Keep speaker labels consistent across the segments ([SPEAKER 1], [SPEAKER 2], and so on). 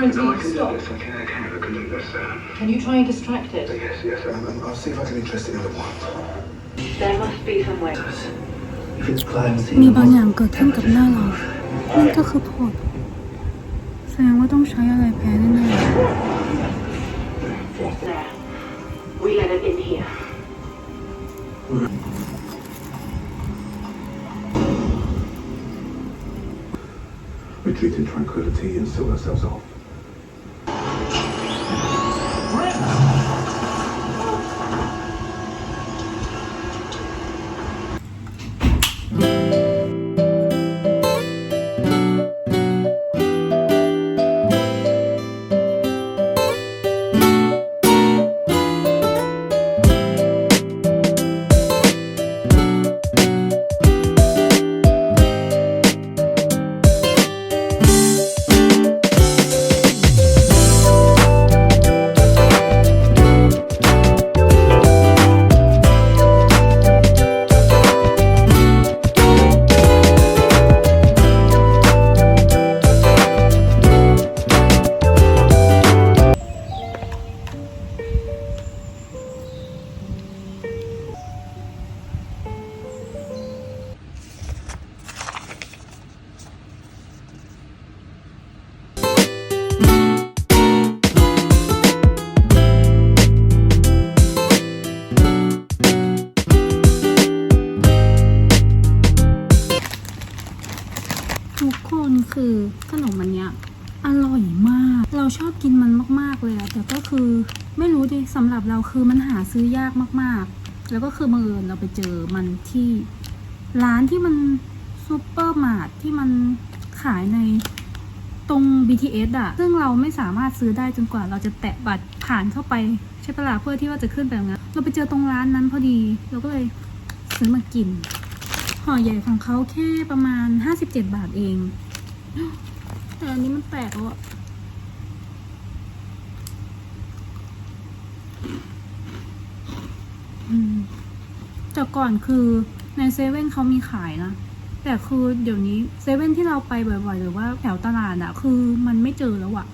[SPEAKER 1] to maintain quarantine.
[SPEAKER 2] No, I can do
[SPEAKER 1] Stop.
[SPEAKER 2] this. I can, I can have a good look at this. Um,
[SPEAKER 1] Can you try and distract it?
[SPEAKER 2] yes, yes. Um, um, I'll see if I can interest it in the one.
[SPEAKER 1] There must be some way.
[SPEAKER 2] If it's climbing,
[SPEAKER 3] มีบางอย่างเกิดขึ้นกับหน้าเรา นั่นก็คือผดแสดงว่าต้องใช้อะไรแพ้แน่
[SPEAKER 1] There. We let it in here.
[SPEAKER 2] retreat in tranquility and seal ourselves off.
[SPEAKER 3] คนคือขนมอันเนี้ยอร่อยมาก เราชอบกินมันมาก ๆ เลยอะแต่ก็คือไม่รู้ดิสำหรับเราคือมันหาซื้อยากมาก ๆ แล้วก็คือบังเอิญเราไปเจอมันที่ร้านที่มันซูเปอร์มาร์ทที่มันขายในตรง BTS อะซึ่งเราไม่สามารถซื้อได้จนกว่าเราจะแตะบัตรผ่านเข้าไปใช่ปะล่ะเพื่อที่ว่าจะขึ้นไปตรงนั้นเราไปเจอตรงร้านนั้นพอดี เราก็เลยซื้อมากินห่อใหญ่ของเขาแค่ประมาณ 57 บาทเอง แต่อันนี้มันแตกแล้วอะอืมแต่ก่อนคือในเซเว่นเขามีขายนะ แต่คือเดี๋ยวนี้เซเว่นที่เราไปบ่อยๆ หรือว่าแถวตลาดอะคือมันไม่เจอแล้วอะ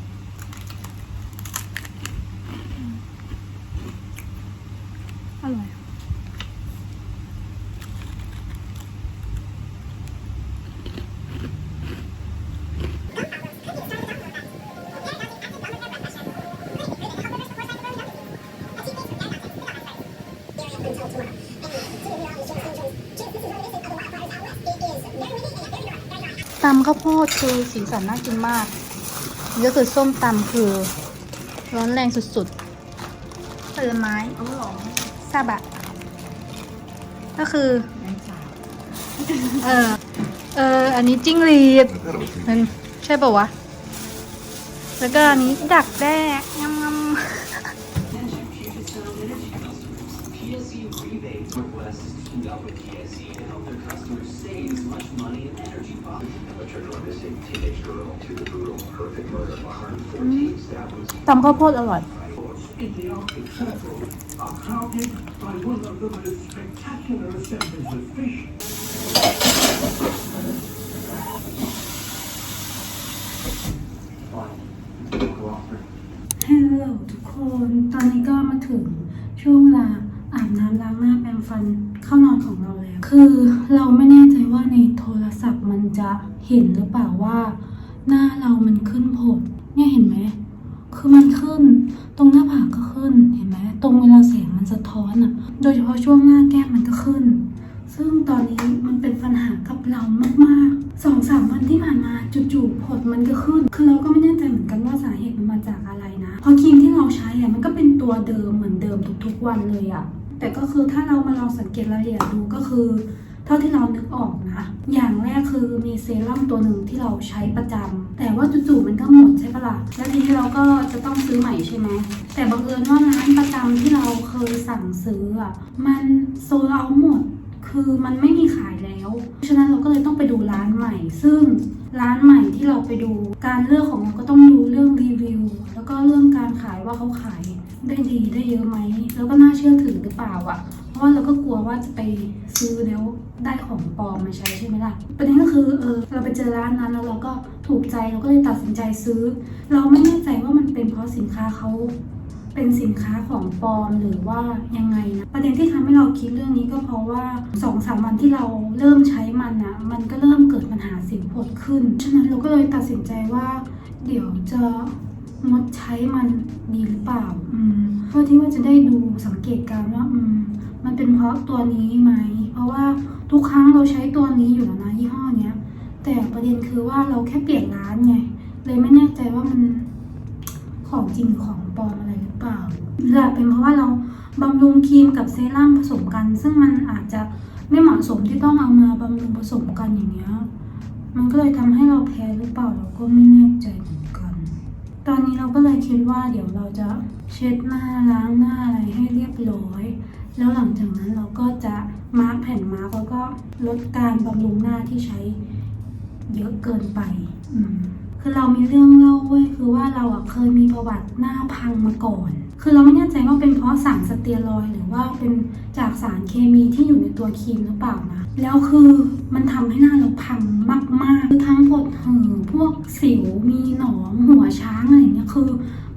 [SPEAKER 3] ข้าวโพดคือสีสันน่ากินมากนี่ก็คือส้มตำคือ ร้อนแรงสุดๆผลไม้ซาบะ ก็คือ เออ เออ อันนี้จิ้งหรีดมันใช่ป่าวะ แล้วก็อันนี้ดักแด้งำงำ
[SPEAKER 4] much money and energy costs.
[SPEAKER 2] A children missing teenage girl to the brutal horrific murder of 114 stabbings.
[SPEAKER 3] ตำข้าวโพดอร่อย
[SPEAKER 5] in the Arctic Circle are crowded by one of the most spectacular assemblies of fish
[SPEAKER 3] ฮัลโหลทุกคน ตอนนี้ก็มาถึงช่วงเวลาอาบน้ำล้างหน้าแปรงฟันเข้านอนของเราแล้ว คือเราไม่แน่ใจว่าในโท รศัพท์มันจะเห็นหรือเปล่าว่า หน้าเรามันขึ้นผดเนี่ยเห็นไหมคือมันขึ้น ตรงหน้าผากก็ขึ้นเห็นไหมตรงเวลาแสงมันสะท้อนอะ โดยเฉพาะช่วงหน้าแก้มมันก็ขึ้น ซึ่งตอนนี้มันเป็นปัญหากับเรามากๆสองสามวันที่ผ่านมาจู่ๆผดมันก็ขึ้น คือเราก็ไม่แน่ใจเหมือนกันว่าสาเหตุมันมาจากอะไรนะเพราะครีมที่เราใช้อะมันก็เป็นตัวเดิมเหมือนเดิมทุกๆวันเลยอะแต่ก็คือถ้าเรามาลองสังเกตรายละเอียดดูก็คือ เท่าที่เรานึกออกนะอย่างแรกคือมีเซรั่มตัวหนึ่งที่เราใช้ประจำแต่ว่าจู่ๆมันก็หมดใช่ปะล่ะแล้วทีนี้เราก็จะต้องซื้อใหม่ใช่ไหมแต่บังเอิญว่าร้านประจำที่เราเคยสั่งซื้ออะมันโซลเอาหมด คือมันไม่มีขายแล้วฉะนั้นเราก็เลยต้องไปดูร้านใหม่ ซึ่งร้านใหม่ที่เราไปดูการเลือกของเราก็ต้องดูเรื่องรีวิว แล้วก็เรื่องการขายว่าเขาขายได้ดีได้เยอะไหมแล้วก็น่าเชื่อถือหรือเปล่าอะ ราะว่าเราก็กลัวว่าจะไปซื้อแล้วได้ของปลอมมาใช้ใช่ไหมล่ะประเด็นก็คือเออเราไปเจอร้านนั้นแล้วเราก็ถูกใจเราก็เลยตัดสินใจซื้อ เราไม่แน่ใจว่ามันเป็นเพราะสินค้าเขาเป็นสินค้าของปลอมหรือว่ายังไงนะประเด็นที่ทำให้เราคิดเรื่องนี้ก็เพราะว่าสองสามวันที่เราเริ่มใช้มันนะมันก็เริ่มเกิดปัญหาสิวผดขึ้นฉะนั้นเราก็เลยตัดสินใจว่า เดี๋ยวจะงดใช้มันดีหรือเปล่า อืมเพื่อที่ว่าจะได้ดูสังเกตการณ์ว่าอืม เป็นเพราะตัวนี้ไหม เพราะว่าทุกครั้งเราใช้ตัวนี้อยู่แล้วนะยี่ห้อเนี้ย แต่ประเด็นคือว่าเราแค่เปลี่ยนร้านไง เลยไม่แน่ใจว่ามันของจริงของปลอมอะไรหรือเปล่าหรือเป็นเพราะว่าเราบำรุงครีมกับเซรั่มผสมกัน ซึ่งมันอาจจะไม่เหมาะสมที่ต้องเอามาบำรุงผสมกันอย่างเงี้ย มันก็เลยทำให้เราแพ้หรือเปล่าเราก็ไม่แน่ใจเหมือนกัน ตอนนี้เราก็เลยคิดว่าเดี๋ยวเราจะเช็ดหน้าล้างหน้าอะไรให้เรียบร้อย แล้วหลังจากนั้นเราก็จะมาร์กแผ่นมาร์กแล้วก็ลดการบำรุงหน้าที่ใช้เยอะเกินไป คือเรามีเรื่องเล่าเว้ยคือว่าเราอะเคยมีประวัติหน้าพังมาก่อน คือเราไม่แน่ใจว่าเป็นเพราะสารสเตียรอยหรือว่าเป็นจากสารเคมีที่อยู่ในตัวครีมหรือเปล่านะ แล้วคือมันทำให้หน้าเราพังมากๆคือทั้งผดหือพวกสิวมีหนองหัวช้างอะไรอย่างเงี้ยคือ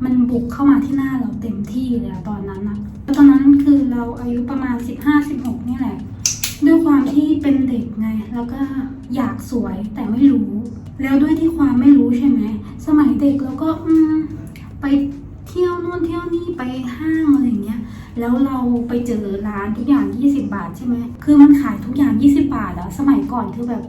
[SPEAKER 3] มันบุกเข้ามาที่หน้าเราเต็มที่เลยอะตอนนั้นนะแล้วตอนนั้นคือเราอายุประมาณ 15-16 นี่แหละ ด้วยความที่เป็นเด็กไง แล้วก็อยากสวยแต่ไม่รู้ แล้วด้วยที่ความไม่รู้ใช่ไหม สมัยเด็กเราก็อืไปเที่ยวนู่นเที่ยวนี่ไปห้างอะไรอย่างเงี้ย แล้วเราไปเจอร้านทุกอย่าง 20 บาทใช่ไหม คือมันขายทุกอย่าง 20 บาทอะสมัยก่อนคือแบบ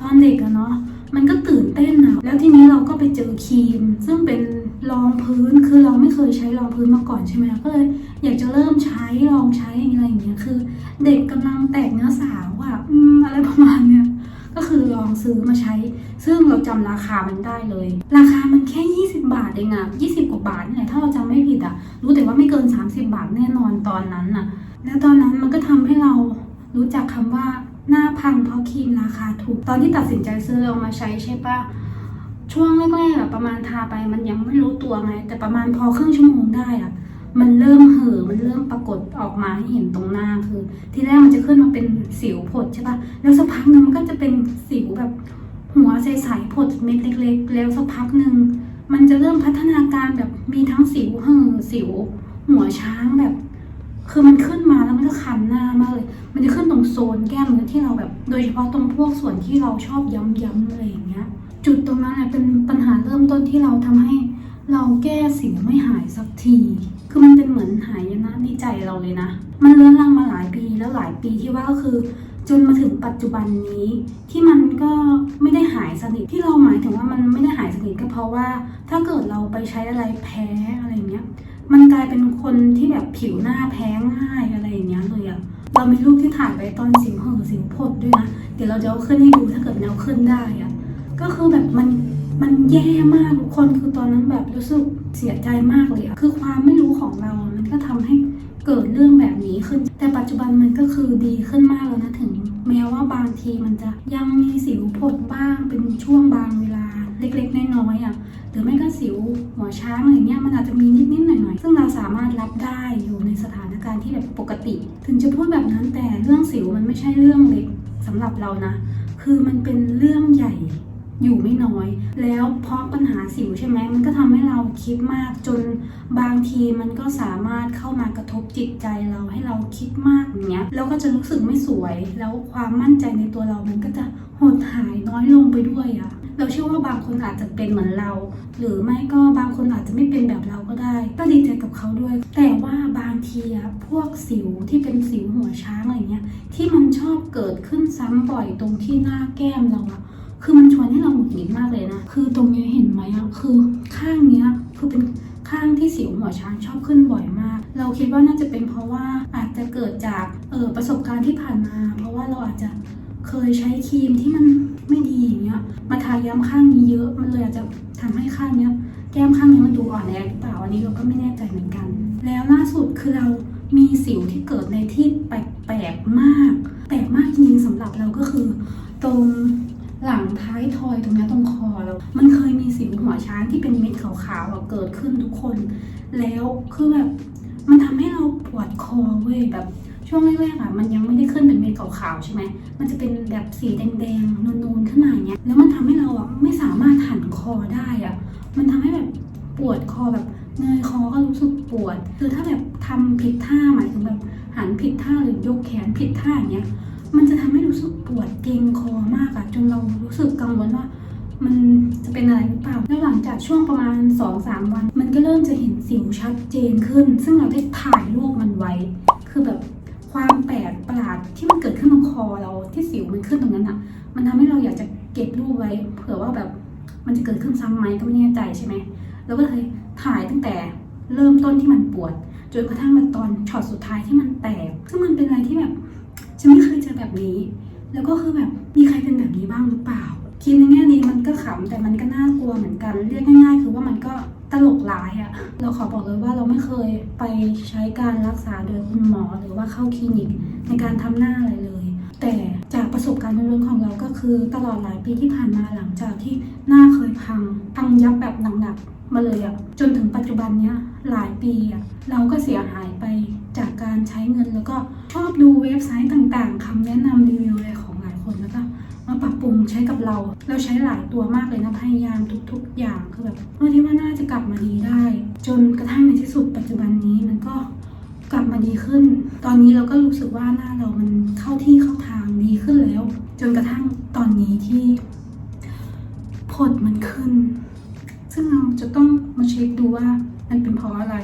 [SPEAKER 3] ตอนเด็กอะเนาะ มันก็ตื่นเต้นอะแล้วทีนี้เราก็ไปเจอครีม ซึ่งเป็น รองพื้นคือเราไม่เคยใช้รองพื้นมาก่อนใช่ไหมก็เลยอยากจะเริ่มใช้ลองใช้อะไรอย่างเงี้ยคือ เด็กกำลังแตกเนื้อสาวอะอืมอะไรประมาณเนี้ยก็คือลองซื้อมาใช้ ซึ่งเราจำราคามันได้เลย ราคามันแค่ 20 บาทเองอะ20 กว่าบาทนี่แหละถ้าเราจำไม่ผิดอะรู้แต่ว่าไม่เกิน 30 บาทแน่นอนตอนนั้นน่ะแล้วตอนนั้นมันก็ทำให้เรารู้จักคำว่าหน้าพังเพราะครีมราคาถูก ตอนที่ตัดสินใจซื้อเอามาใช้ใช่ปะ ช่วงแรกๆอะประมาณทาไปมันยังไม่รู้ตัวไง แต่ประมาณพอครึ่งชั่วโมงได้อะมันเริ่มเห่อมันเริ่มปรากฏออกมาให้เห็นตรงหน้าคือ ทีแรกมันจะขึ้นมาเป็นสิวผดใช่ปะแล้วสักพักหนึงมันก็จะเป็นสิวแบบ หัวใสๆผดเม็ดเล็ก ๆ แล้วสักพักหนึ่งมันจะเริ่มพัฒนาการแบบมีทั้งสิวเห่อสิว หัวช้างแบบ คือมันขึ้นมาแล้วมันก็คันหน้ามากเลย มันจะขึ้นตรงโซนแก้มเนื้อที่เราแบบ โดยเฉพาะตรงพวกส่วนที่เราชอบย้ำๆอะไรอย่างเงี้ย จุดตรงนั้นแหละเป็นปัญหาเริ่มต้นที่เราทำให้เราแก้สิวไม่หายสักที คือมันเป็นเหมือนหายนะในใจเราเลยนะ มันเลื้อนลังมาหลายปีแล้วหลายปีที่ว่าก็คือ จนมาถึงปัจจุบันนี้ ที่มันก็ไม่ได้หายสนิทที่เราหมายถึงว่ามันไม่ได้หายสนิทก็เพราะว่า ถ้าเกิดเราไปใช้อะไรแพ้อะไรเงี้ย มันกลายเป็นคนที่แบบผิวหน้าแพ้ง่ายอะไรอย่างเงี้ยเลยอะเรามีรูปที่ถ่ายไว้ตอนสิวเห่อสิวผดด้วยนะ เดี๋ยวเราจะเอาขึ้นให้ดูถ้าเกิดมันเอาขึ้นได้อะ ก็คือแบบมันมันแย่มากทุกคนคือตอนนั้นแบบรู้สึกเสียใจมากเลยอะคือความไม่รู้ของเรา มันก็ทำให้เกิดเรื่องแบบนี้ขึ้น แต่ปัจจุบันมันก็คือดีขึ้นมากแล้วนะถึง แม้ว่าบางทีมันจะยังมีสิวผดบ้างเป็นช่วงบางเวลาเล็กๆน้อยๆอะหรือไม่ก็สิวหัวช้างอะไรเงี้ยมันอาจจะมีนิดๆหน่อยๆซึ่งเราสามารถรับได้อยู่ในสถานการณ์ที่แบบปกติ ถึงจะพูดแบบนั้นแต่เรื่องสิวมันไม่ใช่เรื่องเล็กสำหรับเรานะ คือมันเป็นเรื่องใหญ่ อยู่ไม่น้อย แล้วเพราะปัญหาสิวใช่ไหมมันก็ทำให้เราคิดมากจนบางทีมันก็สามารถเข้ามากระทบจิตใจเราให้เราคิดมากอย่างเงี้ยแล้วก็จะรู้สึกไม่สวย แล้วความมั่นใจในตัวเรามันก็จะหดหายน้อยลงไปด้วยอะเราเชื่อว่าบางคนอาจจะเป็นเหมือนเรา หรือไม่ก็บางคนอาจจะไม่เป็นแบบเราก็ได้ ก็ดีใจกับเขาด้วย แต่ว่าบางทีอะพวกสิวที่เป็นสิวหัวช้างอะไรเงี้ยที่มันชอบเกิดขึ้นซ้ำบ่อยตรงที่หน้าแก้มเราอะ คือมันชวนให้เราหงุดหงิดมากเลยนะ คือตรงนี้เห็นไหมอะ คือข้างเนี้ยคือเป็นข้างที่สิวหัวช้างชอบขึ้นบ่อยมาก เราคิดว่าน่าจะเป็นเพราะว่าอาจจะเกิดจากเออประสบการณ์ที่ผ่านมา เพราะว่าเราอาจจะเคยใช้ครีมที่มันไม่ดีอย่างเงี้ย มาทาย้ำข้างนี้เยอะ มันเลยอาจจะทำให้ข้างเนี้ย แก้มข้างนี้มันดูอ่อนแอหรือเปล่า อันนี้เราก็ไม่แน่ใจเหมือนกัน แล้วล่าสุดคือเรามีสิวที่เกิดในที่แปลกๆมาก แปลกมากจริงๆสำหรับเราก็คือ ตรง หลังท้ายทอยตรงนี้ตรงคอเรามันเคยมีสิวหัวช้างที่เป็นเม็ดขาวๆอเกิดขึ้นทุกคน แล้วคือแบบมันทำให้เราปวดคอเว้ยแบบช่วงแรกๆอะมันยังไม่ได้ขึ้นเป็นเม็ดขาวๆใช่ไหมมันจะเป็นแบบสีแดงๆนูนๆขึ้นมาอย่างเงี้ยแล้วมันทำให้เราอะไม่สามารถหันคอได้อะมันทำให้แบบปวดคอแบบเงยคอก็รู้สึกปวด คือถ้าแบบทำผิดท่าหมายถึงแบบหันผิดท่าหรือยกแขนผิดท่าอย่างเงี้ย มันจะทำให้รู้สึกปวดเกร็งคอมากอะจนเรารู้สึกกังวลว่า มันจะเป็นอะไรหรือเปล่า แล้วหลังจากช่วงประมาณ 2-3 วัน มันก็เริ่มจะเห็นสิวชัดเจนขึ้น ซึ่งเราได้ถ่ายรูปมันไว้ คือแบบความแปลกประหลาดที่มันเกิดขึ้นตรงคอเราที่สิวมันขึ้นตรงนั้นอะมันทำให้เราอยากจะเก็บรูปไว้ เผื่อว่าแบบมันจะเกิดขึ้นซ้ำไหมก็ไม่แน่ใจใช่ไหมเราก็เลยถ่ายตั้งแต่เริ่มต้นที่มันปวด จนกระทั่งมาตอนช็อตสุดท้ายที่มันแตก ซึ่งมันเป็นอะไรที่แบบ ฉันไม่เคยเจอแบบนี้ แล้วก็คือแบบมีใครเป็นแบบนี้บ้างหรือเปล่า คิดในแง่นี้มันก็ขำแต่มันก็น่ากลัวเหมือนกัน เรียกง่าย ๆ คือว่ามันก็ตลกร้ายอะเราขอบอกเลยว่าเราไม่เคยไปใช้การรักษาโดยคุณหมอหรือว่าเข้าคลินิกในการทำหน้าอะไรเลย แต่จากประสบการณ์ล้วนๆของเราก็คือตลอดหลายปีที่ผ่านมาหลังจากที่หน้าเคยพังพังยับแบบหนักๆมาเลยอะจนถึงปัจจุบันเนี้ยหลายปีอะเราก็เสียหายไป จากการใช้เงินแล้วก็ชอบดูเว็บไซต์ต่างๆคำแนะนำรีวิวอะไรของหลายคนแล้วก็มาปรับปรุงใช้กับเรา เราใช้หลายตัวมากเลยนะพยายามทุก ๆ อย่างคือแบบเพื่อที่ว่าน่าจะกลับมาดีได้ จนกระทั่งในที่สุดปัจจุบันนี้มันก็กลับมาดีขึ้น ตอนนี้เราก็รู้สึกว่าหน้าเรามันเข้าที่เข้าทางดีขึ้นแล้ว จนกระทั่งตอนนี้ที่ผดมันขึ้น ซึ่งเราจะต้องมาเช็คดูว่ามันเป็นเพราะอะไร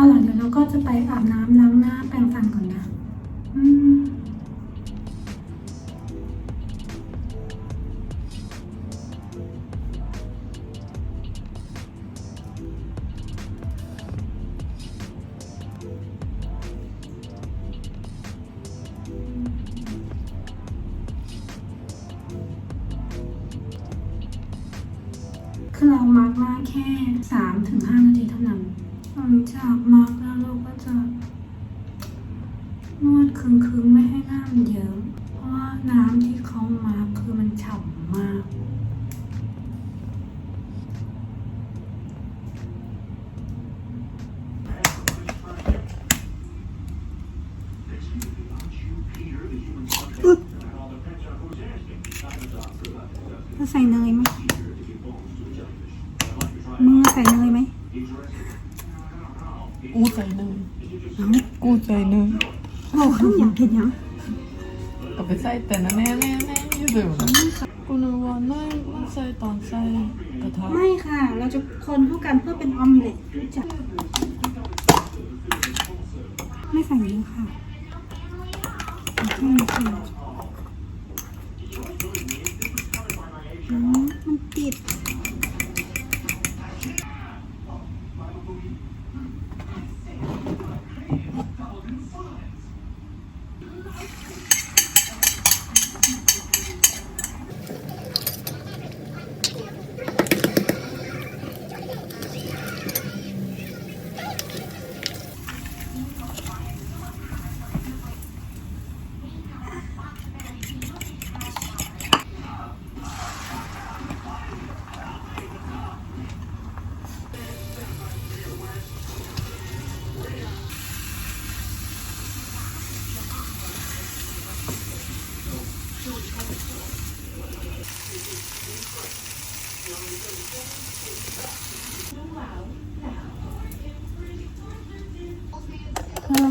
[SPEAKER 3] เอาล่ะเดี๋ยวเราก็จะไปอาบน้ำล้างหน้าแปรงฟันก่อนนะอืมคือเรามาร์กหน้าแค่สามถึงห้านาทีเท่านั้น หลังจากมาร์กแล้วเราก็จะนวดคึงๆไม่ให้หน้ามันเยิ้มเพราะว่าน้ำที่เขามาร์กคือมันฉ่ำมาก จะใส่เนยไหมมึงใส่เนยไหม
[SPEAKER 6] กูใจเนยกูใจเนย
[SPEAKER 3] โอ้ข้างอยากเห็นยัง
[SPEAKER 6] ก็ไปใส่ แต่นะแน่แน่แน่อยู่เดี๋ยวนะกูนึกว่าเนยมันใส่ตอนใส่กระทะ
[SPEAKER 3] ไม่ค่ะ เราจะคนเข้ากันเพื่อเป็นออมเล็ตรู้จักไม่ใส่เยอะค่ะใส่แค่นี้ค่ะอืมมันติด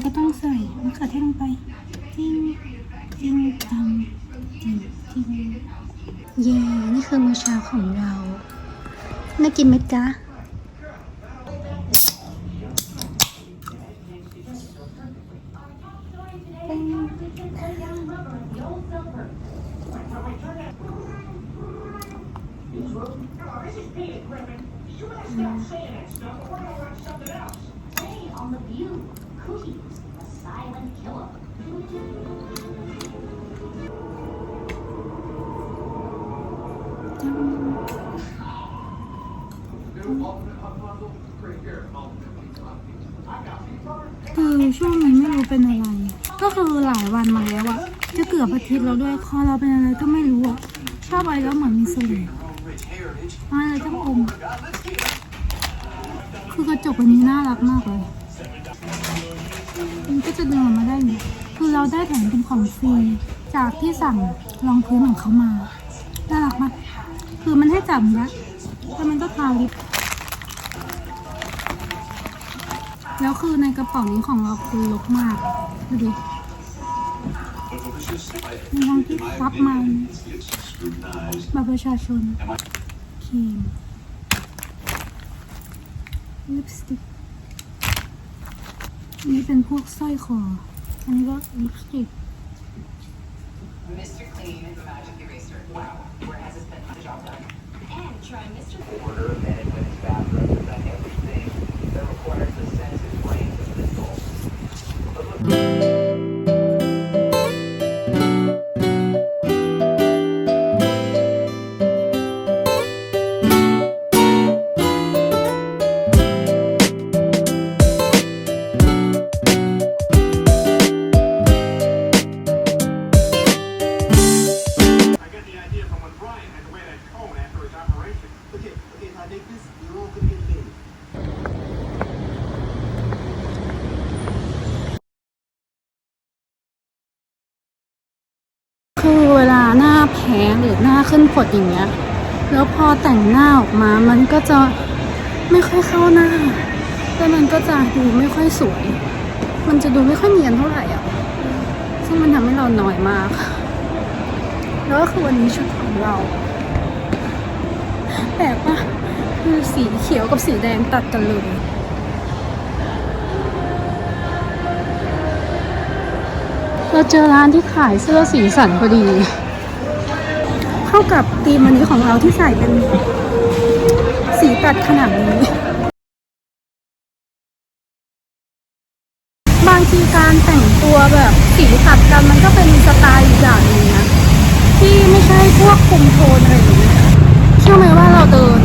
[SPEAKER 3] ก็ต้องใส่มะเขือเทศลงไปจิ้งจิ้งทำจิ้งจิ้งเย่นี่คือมื้อเช้าของเราน่ากินไหมจ๊ะอืม ทิตย์แล้วด้วยคอเราเป็นอะไรก็ไม่รู้อะชอบอะไรแล้วเหมือนมีเสลดอะไรจะอมคือกระจกวันนี้น่ารักมากเลยมันก็จะเดินออกมาได้เนี่ยคือเราได้แถมเป็นของฟรีจากที่สั่งรองพื้นของเขามา น่ารักมาก คือมันให้จับนะแล้วมันก็ทาลิป แล้วคือในกระเป๋านี้ของเราคือลกมาก ดูดิ ในทางที่ซับมันบัตรประชาชนครีมลิปสติกนี่เป็นพวกสร้อยคอ อันนี้ก็ลิปสติก แพ้หรือหน้าขึ้นผดอย่างเงี้ย แล้วพอแต่งหน้าออกมา มันก็จะไม่ค่อยเข้าหน้า แล้วมันก็จะดูไม่ค่อยสวย มันจะดูไม่ค่อยเนียนเท่าไหร่อะ ซึ่งมันทำให้เราหน่อยมาก แล้วก็คือวันนี้ชุดของเราแปลกปะคือสีเขียวกับสีแดงตัดกันเลยเราเจอร้านที่ขายเสื้อสีสันพอดี เข้ากับธีมวันนี้ของเราที่ใส่เป็นสีตัดขนาดนี้ บางทีการแต่งตัวแบบสีตัดกันมันก็เป็นสไตล์อีกอย่างนึงนะที่ไม่ใช่พวกคุมโทนอะไรอย่างเงี้ยเชื่อไหมว่าเราเดิน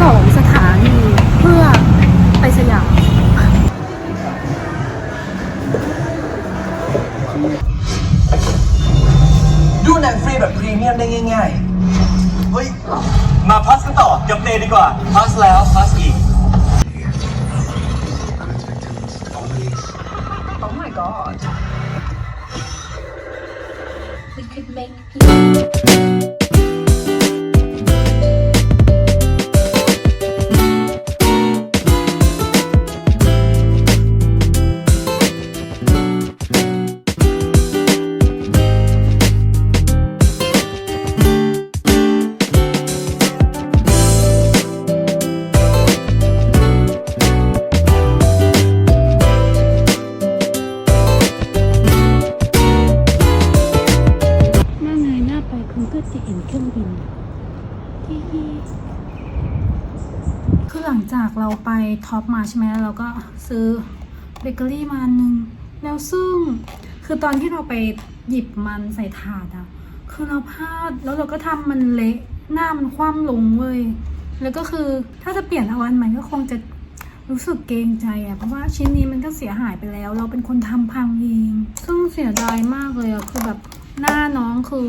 [SPEAKER 3] สองสถานีเพื่อไปสยาม
[SPEAKER 7] ดูหนังฟรีแบบพรีเมียมได้ง่าย ๆ เฮ้ย มาพัสกันต่อกับเนดีกว่า พัสแล้ว พัสอีก
[SPEAKER 8] Oh my god.
[SPEAKER 9] We could make people
[SPEAKER 3] เกอรี่มาอันนึงแล้วซึ่งคือตอนที่เราไปหยิบมันใส่ถาดอะคือเราพลาดแล้วเราก็ทำมันเละหน้ามันคว่ำลงเว้ยแล้วก็คือถ้าจะเปลี่ยนเอาอันใหม่ก็คงจะรู้สึกเกรงใจอะเพราะว่าชิ้นนี้มันก็เสียหายไปแล้ว เราเป็นคนทำพังเองซึ่งเสียดายมากเลยอะคือแบบหน้าน้องคือ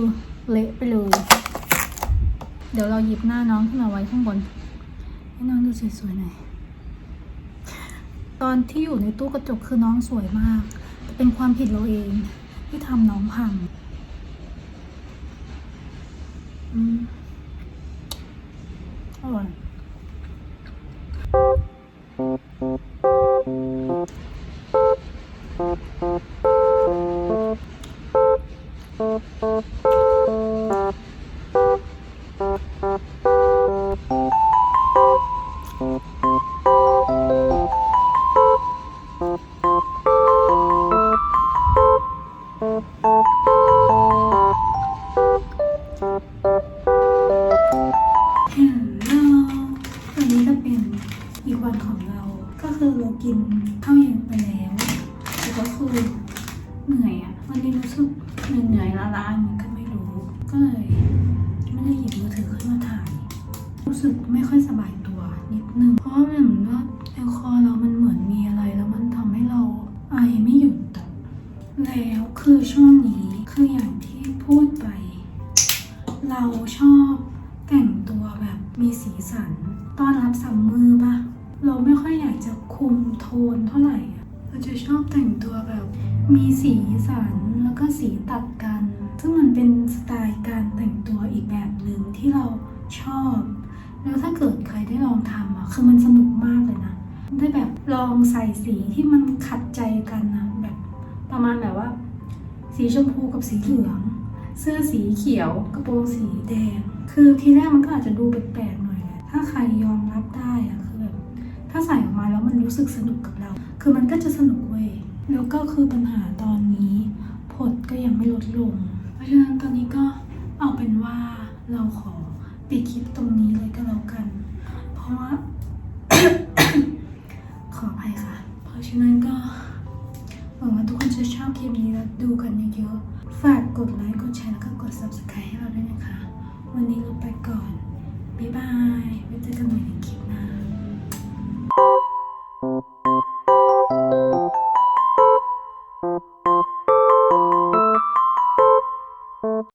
[SPEAKER 3] เละไปเลยเดี๋ยวเราหยิบหน้าน้องขึ้นมาไว้ข้างบนให้น้องดูสวยๆหน่อย ตอนที่อยู่ในตู้กระจกคือน้องสวยมาก แต่เป็นความผิดเราเองที่ทำน้องพังอืมอร่อย คือช่วงนี้คืออย่างที่พูดไป เราชอบแต่งตัวแบบมีสีสัน ต้อนรับซัมเมอปะเราไม่ค่อยอยากจะคุมโทนเท่าไหร่ เราจะชอบแต่งตัวแบบมีสีสันแล้วก็สีตัดกัน ซึ่งมันเป็นสไตล์การแต่งตัวอีกแบบหนึ่งที่เราชอบ แล้วถ้าเกิดใครได้ลองทำอะคือมันสนุกมากเลยนะ ได้แบบลองใส่สีที่มันขัดใจกันนะแบบประมาณแบบว่า สีชมพูกับสีเหลือง เสื้อสีเขียวกระโปรงสีแดง คือทีแรกมันก็อาจจะดูแปลกๆหน่อย ถ้าใครยอมรับได้อะคือแบบถ้าใส่ออกมาแล้วมันรู้สึกสนุกกับเรา คือมันก็จะสนุกเว้ย แล้วก็คือปัญหาตอนนี้ผลก็ยังไม่ลดลง เพราะฉะนั้นตอนนี้ก็เอาเป็นว่าเราขอปิดคลิปตรงนี้เลยก็แล้วกัน เพราะว่า ดไลค์ กดแชร์ แล้วก็กด subscribe ให้เราด้วยนะคะ วันนี้เราไปก่อน บ๊ายบาย ไว้เจอกันใหม่ในคลิปหน้า